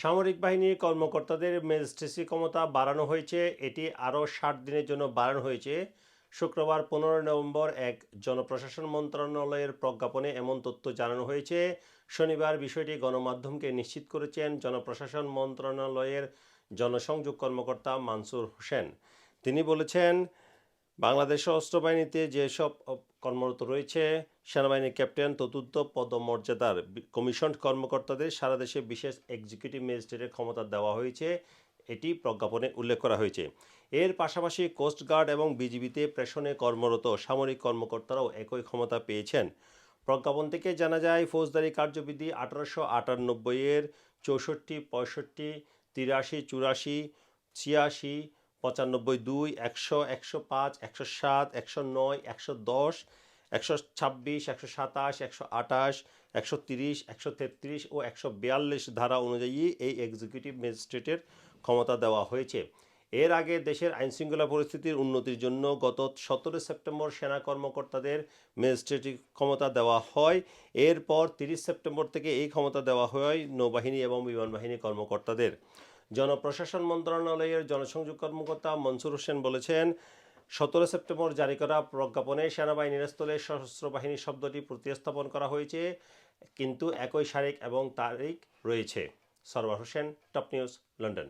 সামরিক বাহিনীর কর্মকর্তাদের ম্যাজিস্ট্রেসি ক্ষমতা বাড়ানো হয়েছে। এটি আরও ষাট দিনের জন্য বাড়ানো হয়েছে। শুক্রবার পনেরো নভেম্বর এক জনপ্রশাসন মন্ত্রণালয়ের প্রজ্ঞাপনে এমন তথ্য জানানো হয়েছে। শনিবার বিষয়টি গণমাধ্যমকে নিশ্চিত করেছেন জনপ্রশাসন মন্ত্রণালয়ের জনসংযোগ কর্মকর্তা মানসুর হোসেন। তিনি বলেছেন বাংলাদেশ সশস্ত্র বাহিনীতে যেসব কর্মরত রয়েছে, সেনাবাহিনীর ক্যাপ্টেন, চতুর্থ পদমর্যাদার কমিশন কর্মকর্তাদের সারা দেশে বিশেষ এক্সিকিউটিভ ম্যাজিস্ট্রেটের ক্ষমতা দেওয়া হয়েছে। এটি প্রজ্ঞাপনে উল্লেখ করা হয়েছে। এর পাশাপাশি কোস্টগার্ড এবং বিজিবিতে প্রেষণে কর্মরত সামরিক কর্মকর্তারাও একই ক্ষমতা পেয়েছেন। প্রজ্ঞাপন থেকে জানা যায়, ফৌজদারি কার্যবিধি আঠারোশো আটানব্বইয়ের চৌষট্টি, পঁয়ষট্টি, তিরাশি, চুরাশি, ছিয়াশি পঁচানব্বই দুই, একশো একশো পাঁচ, একশো সাত, একশো নয়, একশো দশ, একশো ছাব্বিশ, একশো সাতাশ, একশো আঠাশ, একশো তিরিশ, একশো তেত্রিশ ও একশো বিয়াল্লিশ ধারা অনুযায়ী এই এক্সিকিউটিভ ম্যাজিস্ট্রেটের ক্ষমতা দেওয়া হয়েছে। এর আগে দেশের আইনশৃঙ্খলা পরিস্থিতির উন্নতির জন্য গত সতেরো সেপ্টেম্বর সেনা কর্মকর্তাদের ম্যাজিস্ট্রেটিভ ক্ষমতা দেওয়া হয়। এরপর তিরিশ সেপ্টেম্বর থেকে এই ক্ষমতা দেওয়া হয় নৌবাহিনী এবং বিমান বাহিনী কর্মকর্তাদের। জনপ্রশাসন মন্ত্রণালয়ের জনসংযোগ কর্মকর্তা মনসুর হোসেন বলেছেন, সতেরো সেপ্টেম্বর জারি করা প্রজ্ঞাপনে সেনাবাহিনীর স্থলে সশস্ত্র বাহিনী শব্দটি প্রতিস্থাপন করা হয়েছে, কিন্তু একই শারিক এবং তারিখ রয়েছে। Sarwar Hossain, top news, London.